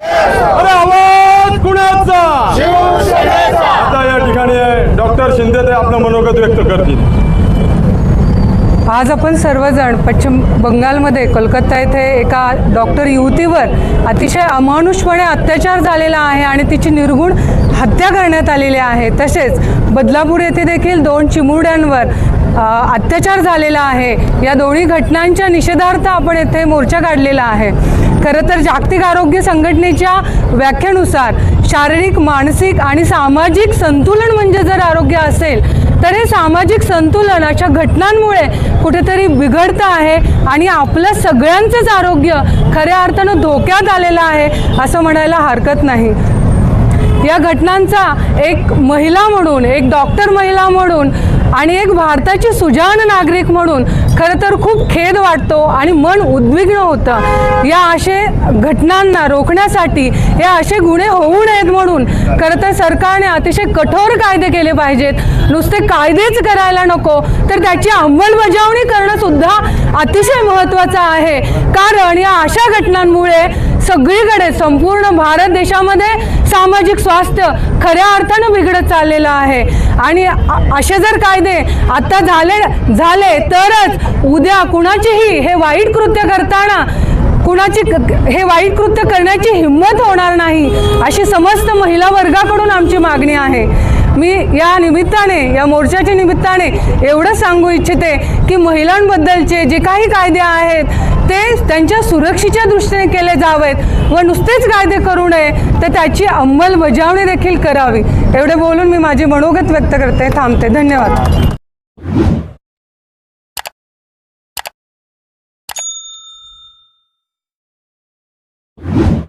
अरे आवाज कुणाचा? आता या ठिकाणी डॉक्टर शिंदे ते आपलं मनोगत व्यक्त करतील. आज आपण सर्वजण पश्चिम बंगालमध्ये कोलकाता येथे एका डॉक्टर युवतीवर अतिशय अमानुषपणे अत्याचार झालेला आहे आणि तिची निर्गुण हत्या करण्यात आलेली आहे. तसेच बदलापूर येथे देखील दोन चिमुरड्यांवर अत्याचार झालेला आहे. या दोन्ही घटनांच्या निषेधार्थ आपण येथे मोर्चा काढलेला आहे. खरं तर जागतिक आरोग्य संघटनेच्या व्याख्येनुसार शारीरिक मानसिक आणि सामाजिक संतुलन म्हणजे जर आरोग्य असेल तर हे सामाजिक संतुलन अशा घटनांमुळे कुठेतरी बिघडतं आहे आणि आपलं सगळ्यांचंच आरोग्य खऱ्या अर्थानं धोक्यात आलेलं आहे असं म्हणायला हरकत नाही. या घटनांचा एक महिला म्हणून एक डॉक्टर महिला म्हणून आणि एक भारताची सुजान नागरिक म्हणून खरं तर खूप खेद वाटतो आणि मन उद्विग्न होतं. या असे घटनांना रोखण्यासाठी हे असे गुन्हे होऊ नयेत म्हणून खरं तर सरकारने अतिशय कठोर कायदे केले पाहिजेत. नुसते कायदेच करायला नको तर त्याची अंमलबजावणी करणं सुद्धा अतिशय महत्त्वाचं आहे. कारण या अशा घटनांमुळे सगळीकडे संपूर्ण भारत देशामध्ये सामाजिक स्वास्थ्य खऱ्या अर्थानं बिघडत चाललेलं आहे. आणि असे जर कायदे आत्ता झाले झाले तरच उद्या कुणाचेही हे वाईट कृत्य करताना कुणाची क- हे वाईट कृत्य करण्याची हिंमत होणार नाही अशी समस्त महिला वर्गाकडून आमची मागणी आहे. मी या निमित्ताने या मोर्चाच्या निमित्ताने एवढं सांगू इच्छिते की महिलांबद्दलचे जे काही कायदे आहेत ते त्यांच्या सुरक्षेच्या दृष्टीने केले जावेत व नुसतेच कायदे करू नये तर त्याची अंमलबजावणी देखील करावी. एवढे बोलून मी माझे मनोगत व्यक्त करते. थांबते. धन्यवाद.